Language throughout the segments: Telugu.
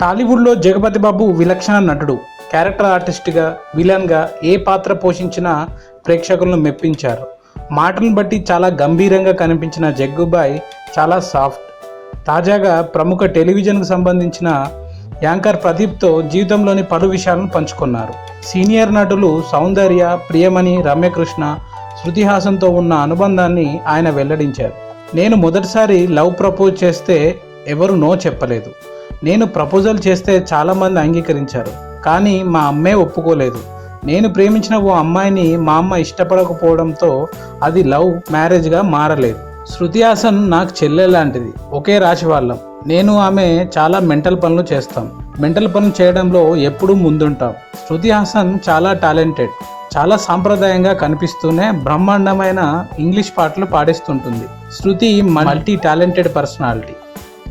టాలీవుడ్లో జగపతి బాబు విలక్షణ నటుడు. క్యారెక్టర్ ఆర్టిస్ట్గా విలన్గా ఏ పాత్ర పోషించినా ప్రేక్షకులను మెప్పించారు. మాటలను బట్టి చాలా గంభీరంగా కనిపించిన జగ్గుబాయ్ చాలా సాఫ్ట్. తాజాగా ప్రముఖ టెలివిజన్కు సంబంధించిన యాంకర్ ప్రదీప్తో జీవితంలోని పలు విషయాలను పంచుకున్నారు. సీనియర్ నటులు సౌందర్య ప్రియమణి రమ్యకృష్ణ శృతిహాసంతో ఉన్న అనుబంధాన్ని ఆయన వెల్లడించారు. నేను మొదటిసారి లవ్ ప్రపోజ్ చేస్తే ఎవరు నో చెప్పలేదు. నేను ప్రపోజల్ చేస్తే చాలామంది అంగీకరించారు కానీ మా అమ్మే ఒప్పుకోలేదు. నేను ప్రేమించిన ఓ అమ్మాయిని మా అమ్మ ఇష్టపడకపోవడంతో అది లవ్ మ్యారేజ్గా మారలేదు. శృతి హాసన్ నాకు చెల్లె లాంటిది ఒకే రాశి వాళ్ళం. నేను ఆమె చాలా మెంటల్ పనులు చేస్తాం. మెంటల్ పనులు చేయడంలో ఎప్పుడూ ముందుంటాం. శృతి హాసన్ చాలా టాలెంటెడ్ చాలా సాంప్రదాయంగా కనిపిస్తూనే బ్రహ్మాండమైన ఇంగ్లీష్ పాటలు పాడేస్తుంటుంది. Shruti multi talented personality.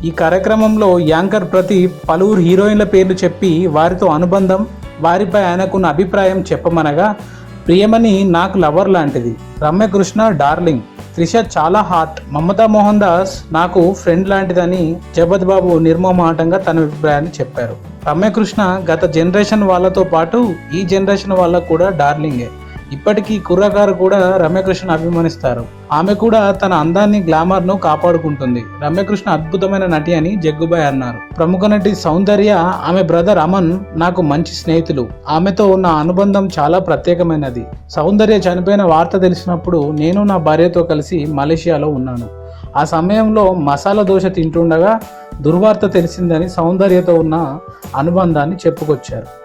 ఈ కార్యక్రమంలో యాంకర్ ప్రతి పలువురు హీరోయిన్ల పేర్లు చెప్పి వారితో అనుబంధం వారిపై ఆయనకున్న అభిప్రాయం చెప్పమనగా ప్రియమణి నాకు లవర్ లాంటిది. రమ్యకృష్ణ డార్లింగ్. త్రిష చాలా హాట్. మమతా మోహన్ దాస్ నాకు ఫ్రెండ్ లాంటిదని జబద్ బాబు నిర్మమాటంగా తన అభిప్రాయాన్ని చెప్పారు. రమ్యకృష్ణ గత జనరేషన్ వాళ్ళతో పాటు ఈ జనరేషన్ వాళ్ళకు కూడా డార్లింగే. ఇప్పటికీ కుర్రగారు కూడా రమ్యకృష్ణ అభిమానిస్తారు. ఆమె కూడా తన అందాన్ని గ్లామర్ను కాపాడుకుంటుంది. రమ్యకృష్ణ అద్భుతమైన నటి అని జగ్గుబాయ్ అన్నారు. ప్రముఖ నటి సౌందర్య ఆమె బ్రదర్ అమన్ నాకు మంచి స్నేహితులు. ఆమెతో ఉన్న అనుబంధం చాలా ప్రత్యేకమైనది. సౌందర్య చనిపోయిన వార్త తెలిసినప్పుడు నేను నా భార్యతో కలిసి మలేషియాలో ఉన్నాను. ఆ సమయంలో మసాలా దోశ తింటుండగా దుర్వార్త తెలిసిందని సౌందర్యతో ఉన్న అనుబంధాన్ని చెప్పుకొచ్చారు.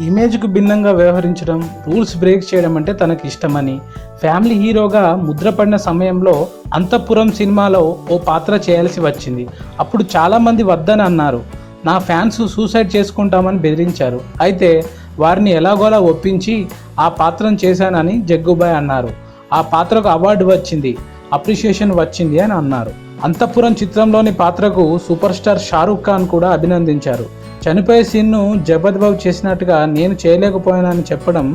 ఇమేజ్కు భిన్నంగా వ్యవహరించడం రూల్స్ బ్రేక్ చేయడం అంటే తనకి ఇష్టమని ఫ్యామిలీ హీరోగా ముద్రపడిన సమయంలో అంతఃపురం సినిమాలో ఓ పాత్ర చేయాల్సి వచ్చింది. అప్పుడు చాలామంది వద్దని అన్నారు. నా ఫ్యాన్స్ సూసైడ్ చేసుకుంటామని బెదిరించారు. అయితే వారిని ఎలాగోలా ఒప్పించి ఆ పాత్రను చేశానని జగ్గుబాయ్ అన్నారు. ఆ పాత్రకు అవార్డు వచ్చింది అప్రిషియేషన్ వచ్చింది అని అన్నారు. అంతఃపురం చిత్రంలోని పాత్రకు సూపర్ స్టార్ షారూఖ్ ఖాన్ కూడా అభినందించారు. చనిపోయే సీన్ను జగపతి బాబు చేసినట్టుగా నేను చేయలేకపోయానని చెప్పడం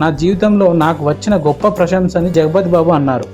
నా జీవితంలో నాకు వచ్చిన గొప్ప ప్రశంస అని జగపతి బాబు అన్నారు.